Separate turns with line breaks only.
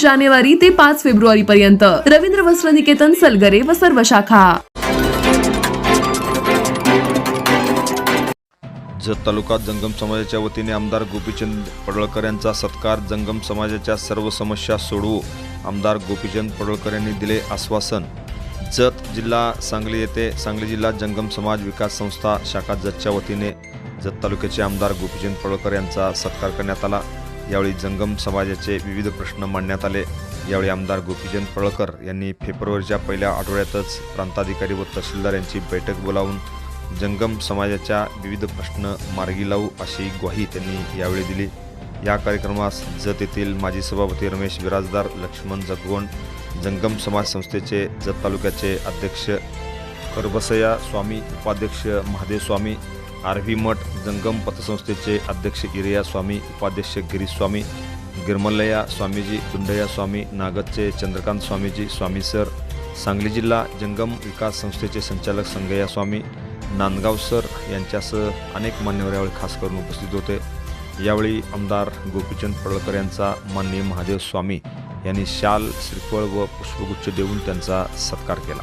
जानेवारी ते पाच फेब्रुवारी पर्यंत रवींद्र वस्त्र निकेतन सलगरे व सर्व शाखा.
जत तालुका जंगम समाजाच्या वतीने आमदार गोपीचंद पडळकर यांचा सत्कार जंगम समाजाच्या सर्व समस्या सोडवू आमदार गोपीचंद पडळकर यांनी दिले आश्वासन. जत जिल्हा सांगली येथे सांगली जिल्हा जंगम समाज विकास संस्था शाखा जतच्या वतीने जत तालुक्याचे आमदार गोपीचंद पडळकर यांचा सत्कार करण्यात आला. यावेळी जंगम समाजाचे विविध प्रश्न मांडण्यात आले. यावेळी आमदार गोपीचंद पळकर यांनी फेब्रुवारीच्या पहिल्या आठवड्यातच प्रांताधिकारी व तहसीलदार यांची बैठक बोलावून जंगम समाजाच्या विविध प्रश्न मार्गी लावू अशी ग्वाही त्यांनी यावेळी दिली. या कार्यक्रमास जत येथील माजी सभापती रमेश बिराजदार लक्ष्मण जगवण जंगम समाज संस्थेचे जत तालुक्याचे अध्यक्ष करबसया स्वामी उपाध्यक्ष महादेव स्वामी आरव्ही मठ जंगम पतसंस्थेचे अध्यक्ष इरिया स्वामी उपाध्यक्ष गिरीश स्वामी गिरमल्लया स्वामीजी दुंडया स्वामी नागदचे चंद्रकांत स्वामीजी स्वामी सर सांगली जिल्हा जंगम विकास संस्थेचे संचालक संगया स्वामी नांदगाव सर यांच्यासह अनेक मान्यवर यावेळी खास करून उपस्थित होते. यावेळी आमदार गोपीचंद पडळकर यांचा माननीय महादेव स्वामी यांनी शाल श्रीफळ व पुष्पगुच्छ देऊन त्यांचा सत्कार केला.